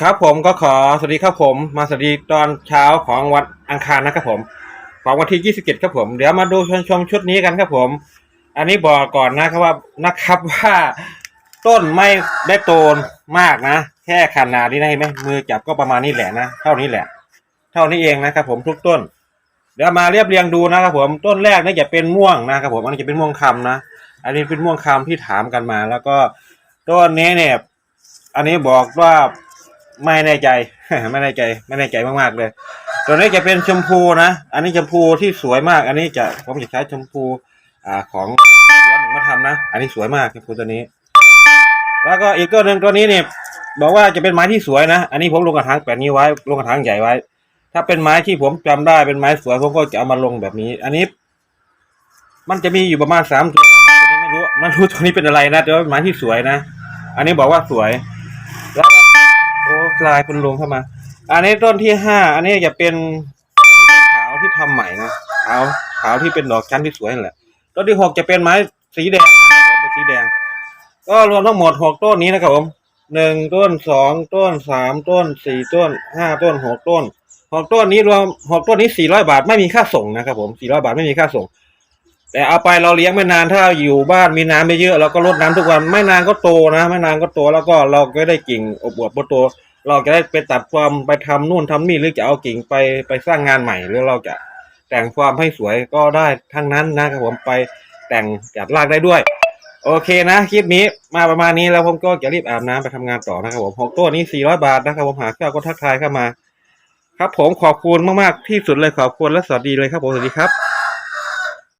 ครับผมก็ขอสวัสดีครับผม มาสวัสดีตอนเช้าของวันอังคารนะครับผม ของวันที่ 27 ครับผม เดี๋ยวมาดูชมชมชุดนี้กันครับผม อันนี้บอกก่อนนะครับว่านะครับว่าต้นไม่ได้โตมากนะ แค่ขนาดนี้นะเห็นไหมมือจับก็ประมาณนี้แหละนะเท่านี้แหละ เท่านี้เองนะครับผมทุกต้น เดี๋ยวมาเรียบเรียงดูนะครับผมต้นแรกนี่จะเป็นม่วงนะครับผมอันนี้จะเป็นม่วงคำนะอันนี้เป็นม่วงคำที่ถามกันมา แล้วก็ต้นนี้เนี่ย อันนี้บอกว่า ไม่แน่ใจ ไม่แน่ใจ ไม่แน่ใจมากๆเลยตัวนี้จะเป็นชมพูนะ อันนี้ชมพูที่สวยมาก อันนี้จะผมจะใช้ชมพูอ่าของสวนหนึ่งมาทำนะ อันนี้สวยมากชมพูตัวนี้ แล้วก็อีกตัวหนึ่งตัวนี้เนี่ยบอกว่าจะเป็นไม้ที่สวยนะ อันนี้ผมลงกระถางแปดนี้วไว้ ลงกระถางใหญ่ไว้ ถ้าเป็นไม้ที่ผมจำได้เป็นไม้สวยผมก็จะเอามาลงแบบนี้ อันนี้ มันจะมีอยู่ประมาณสามตัวตัวนี้ไม่รู้ไม่รู้ตัวนี้เป็นอะไรนะแต่ว่าเป็นไม้ที่สวยนะ อันนี้บอกว่าสวย แล้ว กลายคุณลุงเข้ามา อันนี้ต้นที่ห้าอันนี้จะเป็นขาวที่ทำใหม่นะขาวขาวที่เป็นดอกชั้นที่สวยนั่นแหละต้นที่หกจะเป็นไม้สีแดงนะครับเป็นสีแดง ก็รวมทั้งหมดหกต้นนี้นะครับผมหนึ่งต้นสองต้นสามต้นสี่ต้นห้าต้นหกต้นหกต้นนี้รวมหกต้นนี้สี่ร้อยบาทไม่มีค่าส่งนะครับผมสี่ร้อยบาทไม่มีค่าส่ง แต่เอาไปเราเลี้ยงไม่นานถ้าอยู่บ้านมีน้ำไม่เยอะเราก็รดน้ำทุกวันไม่นานก็โตนะ ไม่นานก็โตแล้วก็เราก็ได้กิ่งอบอวบโต เราจะได้ไปตัดความไปทำนู่นทำนี่หรือจะเอากิ่งไปไปสร้างงานใหม่หรือเราจะแต่งความให้สวยก็ได้ทั้งนั้นนะครับผมไปแต่งจัดรากได้ด้วย โอเคนะคลิปนี้มาประมาณนี้แล้วผมก็จะรีบอาบน้ำไปทำงานต่อนะครับผมหกตัวนี้สี่ร้อยบาทนะครับผมหาข้าวก็ทักทายเข้ามา ครับผมขอบคุณมากๆที่สุดเลยขอบคุณและสวัสดีเลยครับผมสวัสดีครับ